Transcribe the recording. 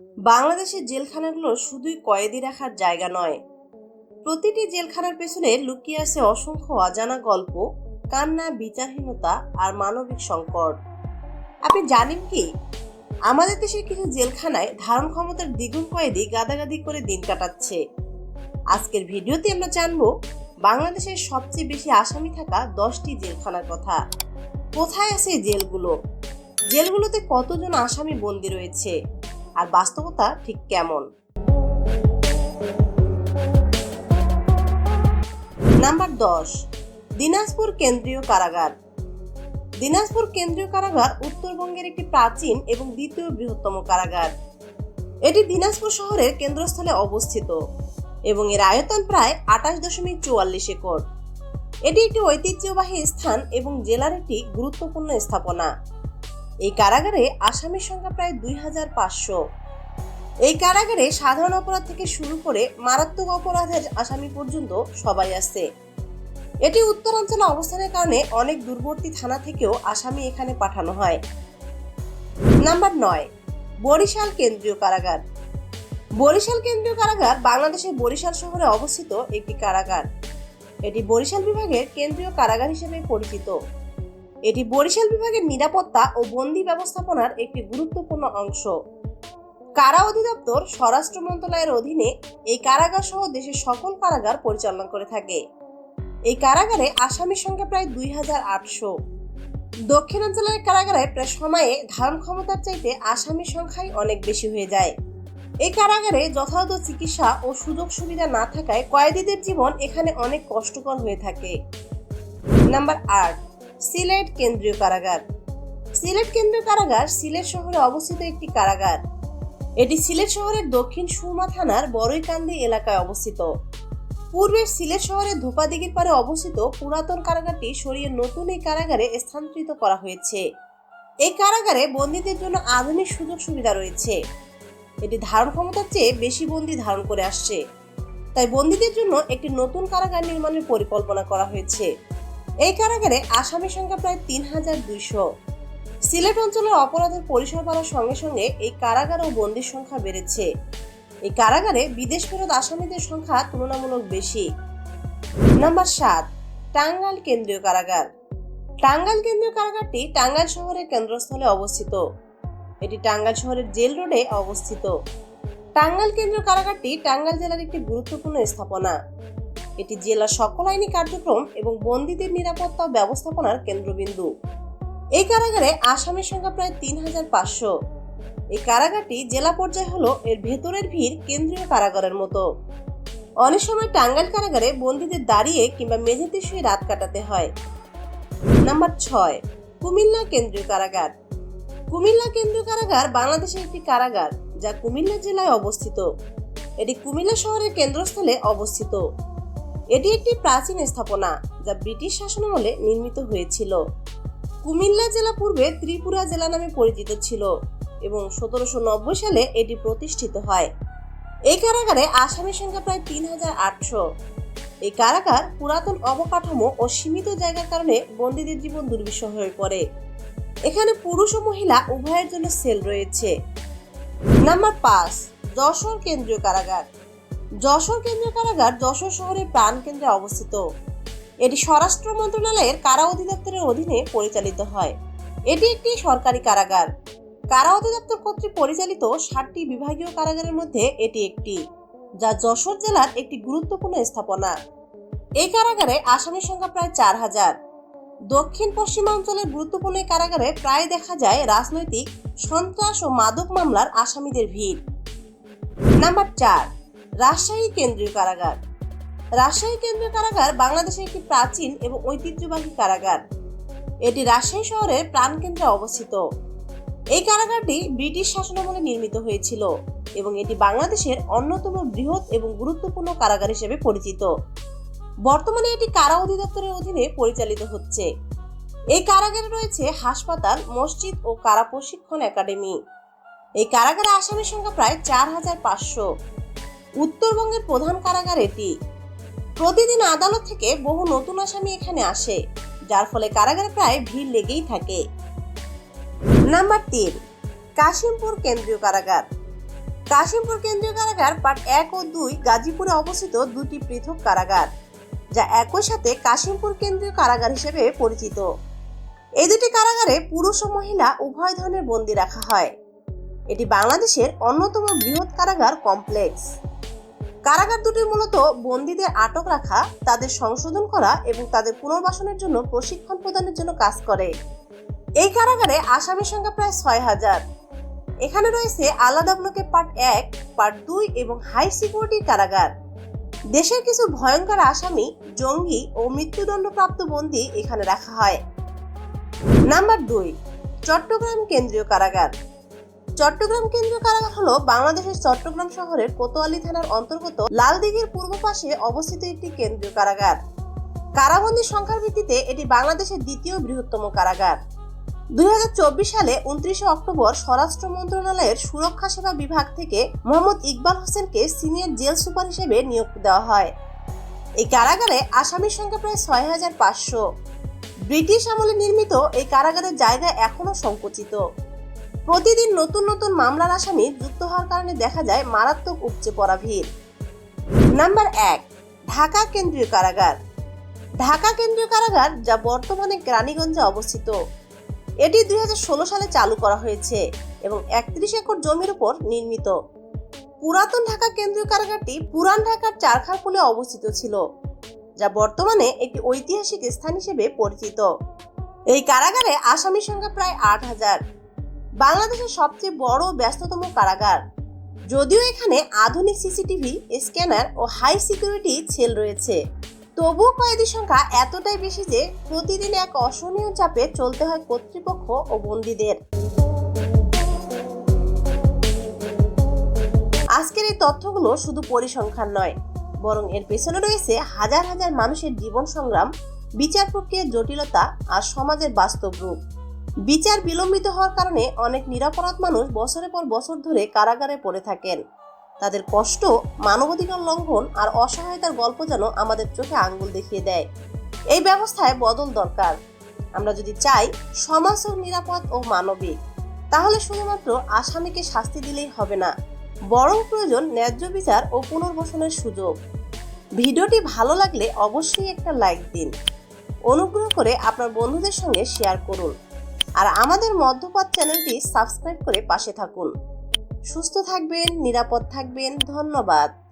বাংলাদেশের জেলখানাগুলো শুধুই কয়েদি রাখার জায়গা নয়। প্রতিটি জেলখানার পেছনে লুকিয়ে আছে অসংখ্য অজানা গল্প, কান্না, বিচারহীনতা আর মানবিক সংকট। আপনি জানেন কি? আমাদের দেশের কিছু জেলখানায় ধারণ ক্ষমতার দ্বিগুণ কয়েদি গাদাগাদি করে দিন কাটাচ্ছে। আজকের ভিডিওতে আমরা জানব, বাংলাদেশের সবচেয়ে বেশি আসামি থাকা দশটি জেলখানার কথা। কোথায় আছে জেলগুলো? জেলগুলোতে কতজন আসামি বন্দী রয়েছে? আর বাস্তবতা ঠিক কেমন? নাম্বার দশ, দিনাজপুর কেন্দ্রীয় কারাগার। দিনাজপুর কেন্দ্রীয় কারাগার উত্তরবঙ্গের একটি প্রাচীন এবং দ্বিতীয় বৃহত্তম কারাগার। এটি দিনাজপুর শহরের কেন্দ্রস্থলে অবস্থিত এবং এর আয়তন প্রায় আঠাশ দশমিক চুয়াল্লিশ একর। এটি একটি ঐতিহ্যবাহী স্থান এবং জেলার একটি গুরুত্বপূর্ণ স্থাপনা। এই কারাগারে আসামির সংখ্যা প্রায় দুই হাজার পাঁচশো। এই কারাগারে সাধারণ অপরাধ থেকে শুরু করে মারাত্মক অপরাধের আসামি পর্যন্ত সবাই আসছে। এটি উত্তরাঞ্চলে অবস্থানের কারণে অনেক দূরবর্তী থানা থেকেও আসামি এখানে পাঠানো হয়। নাম্বার নয়, বরিশাল কেন্দ্রীয় কারাগার। বরিশাল কেন্দ্রীয় কারাগার বাংলাদেশের বরিশাল শহরে অবস্থিত একটি কারাগার। এটি বরিশাল বিভাগের কেন্দ্রীয় কারাগার হিসেবে পরিচিত। এটি বরিশাল বিভাগের নিরাপত্তা ও বন্দি ব্যবস্থাপনার একটি গুরুত্বপূর্ণ অংশ। কারা অধিদপ্তর, স্বরাষ্ট্র মন্ত্রণালয়ের অধীনে এই কারাগার সহ দেশের সকল কারাগার পরিচালনা করে থাকে। এই কারাগারে আসামির সংখ্যা প্রায় দুই হাজার আটশো। দক্ষিণাঞ্চলের কারাগারে প্রায় সময়ে ধারণ ক্ষমতার চাইতে আসামির সংখ্যাই অনেক বেশি হয়ে যায়। এই কারাগারে যথাযথ চিকিৎসা ও সুযোগ সুবিধা না থাকায় কয়েদিদের জীবন এখানে অনেক কষ্টকর হয়ে থাকে। নাম্বার আট সিলেট কেন্দ্রীয় কারাগার। সিলেট কেন্দ্রীয় কারাগার সিলেট শহরে অবস্থিত একটি কারাগার। এটি সিলেট শহরের দক্ষিণ সুরমা থানার বড়ইকান্দি এলাকায় অবস্থিত। পূর্বের সিলেট শহরের ধোপাদিঘির পারে অবস্থিত পুরাতন কারাগারটি সরিয়ে নতুন এই কারাগারে স্থানান্তরিত করা হয়েছে। এই কারাগারে বন্দীদের জন্য আধুনিক সুযোগ সুবিধা রয়েছে। এটি ধারণ ক্ষমতার চেয়ে বেশি বন্দী ধারণ করে আসছে। তাই বন্দীদের জন্য একটি নতুন কারাগার নির্মাণের পরিকল্পনা করা হয়েছে। এই কারাগারে আসামির সংখ্যা প্রায় তিন হাজার দুইশো। সিলেট অঞ্চলের অপরাধের পরিসর বাড়ার সঙ্গে সঙ্গে এই কারাগার ও বন্দির সংখ্যা বেড়েছে। এই কারাগারে বিদেশ ফেরত আসামিদের সংখ্যা তুলনামূলক বেশি। নাম্বার সাত, টাঙ্গাইল কেন্দ্রীয় কারাগার। টাঙ্গাইল কেন্দ্রীয় কারাগারটি টাঙ্গাইল শহরের কেন্দ্রস্থলে অবস্থিত। এটি টাঙ্গাইল শহরের জেল রোডে অবস্থিত। টাঙ্গাইল কেন্দ্রীয় কারাগারটি টাঙ্গাইল জেলার একটি গুরুত্বপূর্ণ স্থাপনা। এটি জেলার সকল আইনি কার্যক্রম এবং বন্দীদের নিরাপত্তা ব্যবস্থাপনার কেন্দ্রবিন্দু। এই কারাগারে আসামির সংখ্যা প্রায় তিন হাজার পাঁচশো। এই কারাগারটি জেলা পর্যায়ে হলো এর ভেতরের ভিড় কেন্দ্রীয় কারাগারের মতো। অনেক সময় টাঙ্গাইল কারাগারে বন্দীদের দাঁড়িয়ে কিংবা মেঝেতে শুয়ে রাত কাটাতে হয়। নাম্বার ছয়, কুমিল্লা কেন্দ্রীয় কারাগার। কুমিল্লা কেন্দ্রীয় কারাগার বাংলাদেশের একটি কারাগার, যা কুমিল্লা জেলায় অবস্থিত। এটি কুমিল্লা শহরের কেন্দ্রস্থলে অবস্থিত। এটি একটি প্রাচীন স্থাপনা যা ব্রিটিশ শাসনামলে নির্মিত হয়েছিল। কুমিল্লা জেলা পূর্বে ত্রিপুরা জেলা নামে পরিচিত ছিল এবং সতেরোশো নব্বই সালে এটি প্রতিষ্ঠিত হয়। এই কারাগারে আসামির সংখ্যা প্রায় তিন হাজার আটশো। এই কারাগার পুরাতন অবকাঠামো ও সীমিত জায়গার কারণে বন্দীদের জীবন দুর্বিষহ হয়ে পড়ে। এখানে পুরুষ ও মহিলা উভয়ের জন্য সেল রয়েছে। নাম্বার পাঁচ, যশোর কেন্দ্রীয় কারাগার। যশোর কেন্দ্রীয় কারাগার যশোর শহরের প্রাণকেন্দ্রে অবস্থিত। এটি স্বরাষ্ট্র মন্ত্রণালয়ের কারা অধিদপ্তরের অধীনে পরিচালিত হয়। এটি একটি সরকারি কারাগার। কারা অধিদপ্তর কর্তৃক পরিচালিত ষাটটি বিভাগীয় কারাগারের মধ্যে এটি একটি, যা যশোর জেলার একটি গুরুত্বপূর্ণ স্থাপনা। এই কারাগারে আসামির সংখ্যা প্রায় চার হাজার। দক্ষিণ পশ্চিমাঞ্চলের গুরুত্বপূর্ণ কারাগারে প্রায় দেখা যায় রাজনৈতিক সন্ত্রাস ও মাদক মামলার আসামিদের ভিড়। নাম্বার চার রাজশাহী কেন্দ্রীয় কারাগার। রাজশাহী কেন্দ্রীয় কারাগার বাংলাদেশের একটি প্রাচীন এবং ঐতিহ্যবাহী কারাগার। এটি রাজশাহী শহরের প্রাণকেন্দ্রে অবস্থিত। এই কারাগারটি ব্রিটিশ শাসনামলে নির্মিত হয়েছিল এবং এটি বাংলাদেশের অন্যতম বৃহৎ এবং গুরুত্বপূর্ণ কারাগার হিসেবে পরিচিত। বর্তমানে এটি কারা অধিদপ্তরের অধীনে পরিচালিত হচ্ছে। এই কারাগারে রয়েছে হাসপাতাল, মসজিদ ও কারা প্রশিক্ষণ একাডেমি। এই কারাগারে আসামির সংখ্যা প্রায় চার হাজার পাঁচশো। উত্তরবঙ্গের প্রধান কারাগার এটি। প্রতিদিন আদালত থেকে বহু নতুন আসামি এখানে আসে, যার ফলে কারাগারে প্রায় ভিড় লেগেই থাকে। নাম্বার তিন, কাশিমপুর কেন্দ্রীয় কারাগার। কাশিমপুর কেন্দ্রীয় কারাগার পার্ট এক ও দুই গাজীপুরে অবস্থিত দুটি পৃথক কারাগার, যা একই সাথে কাশিমপুর কেন্দ্রীয় কারাগার হিসেবে পরিচিত। এই দুটি কারাগারে পুরুষ ও মহিলা উভয় ধরনের বন্দী রাখা হয়। এটি বাংলাদেশের অন্যতম বৃহৎ কারাগার কমপ্লেক্স। কারাগার দুটি মূলত বন্দীদের আটক রাখা, তাদের সংশোধন করা এবং তাদের পুনর্বাসনের জন্য প্রশিক্ষণ প্রদানের জন্য কাজ করে। এই কারাগারে আসামির সংখ্যা প্রায় ছয় হাজার। এখানে রয়েছে আলাদা ব্লকে পার্ট এক, পার্ট দুই এবং হাই সিকিউরিটি কারাগার। দেশের কিছু ভয়ঙ্কর আসামি, জঙ্গি ও মৃত্যুদণ্ডপ্রাপ্ত বন্দী এখানে রাখা হয়। নাম্বার দুই, চট্টগ্রাম কেন্দ্রীয় কারাগার। চট্টগ্রাম কেন্দ্রীয় কারাগার হলো বাংলাদেশের চট্টগ্রাম শহরের কোতোয়ালি থানার অন্তর্গত লালদিঘির পূর্ব পাশে অবস্থিত একটি কেন্দ্রীয় কারাগার। কারাবন্দী সংখ্যার ভিত্তিতে এটি বাংলাদেশের দ্বিতীয় বৃহত্তম কারাগার। দু হাজার চব্বিশ সালে উনত্রিশে অক্টোবর স্বরাষ্ট্র মন্ত্রণালয়ের সুরক্ষা সেবা বিভাগ থেকে মোহাম্মদ ইকবাল হোসেনকে সিনিয়র জেল সুপার হিসেবে নিয়োগ দেওয়া হয়। এই কারাগারে আসামির সংখ্যা প্রায় ছয় হাজার পাঁচশো। ব্রিটিশ আমলে নির্মিত এই কারাগারের জায়গা এখনও সংকুচিত। প্রতিদিন নতুন নতুন মামলার আসামি যুক্ত হওয়ার কারণে দেখা যায় মারাত্মক উপচে পড়া ভিড়। নাম্বার এক, ঢাকা কেন্দ্রীয় কারাগার। ঢাকা কেন্দ্রীয় কারাগার যা বর্তমানে রানীগঞ্জে অবস্থিত। এটি দু হাজার ষোলো সালে চালু করা হয়েছে এবং একত্রিশ একর জমির উপর নির্মিত। পুরাতন ঢাকা কেন্দ্রীয় কারাগারটি পুরান ঢাকার চারখারপুলে অবস্থিত ছিল, যা বর্তমানে একটি ঐতিহাসিক স্থান হিসেবে পরিচিত। এই কারাগারে আসামির সংখ্যা প্রায় আট হাজার। বাংলাদেশের সবচেয়ে বড় ব্যস্ততম কারাগার। যদিও এখানে আধুনিক সিসিটিভি, স্ক্যানার ও হাই সিকিউরিটি সেল রয়েছে। তবুও কয়েদির সংখ্যা এতটাই বেশি যে প্রতিদিন এক অসহনীয় চাপে চলতে হয় কর্তৃপক্ষ ও বন্দীদের। আজকের এই তথ্যগুলো শুধু পরিসংখ্যান নয়, বরং এর পেছনে রয়েছে হাজার হাজার মানুষের জীবন সংগ্রাম, বিচার প্রক্রিয়ার জটিলতা আর সমাজের বাস্তব রূপ। বিচার বিলম্বিত হওয়ার কারণে অনেক নিরাপরাধ মানুষ বছরের পর বছর ধরে কারাগারে পড়ে থাকেন। তাদের কষ্ট, মানবাধিকার লঙ্ঘন আর অসহায়তার গল্প যেন আমাদের চোখে আঙ্গুল দেখিয়ে দেয়। এই ব্যবস্থায় বদল দরকার। আমরা যদি চাই সমাজ ও নিরাপদ ও মানবিক, তাহলে শুধুমাত্র আসামিকে শাস্তি দিলেই হবে না, বরং প্রয়োজন ন্যায্য বিচার ও পুনর্বাসনের সুযোগ। ভিডিওটি ভালো লাগলে অবশ্যই একটা লাইক দিন। অনুগ্রহ করে আপনার বন্ধুদের সঙ্গে শেয়ার করুন। আর আমাদের মধ্যপাত চ্যানেলটি সাবস্ক্রাইব করে পাশে থাকুন। সুস্থ থাকবেন নিরাপদ থাকবেন ধন্যবাদ।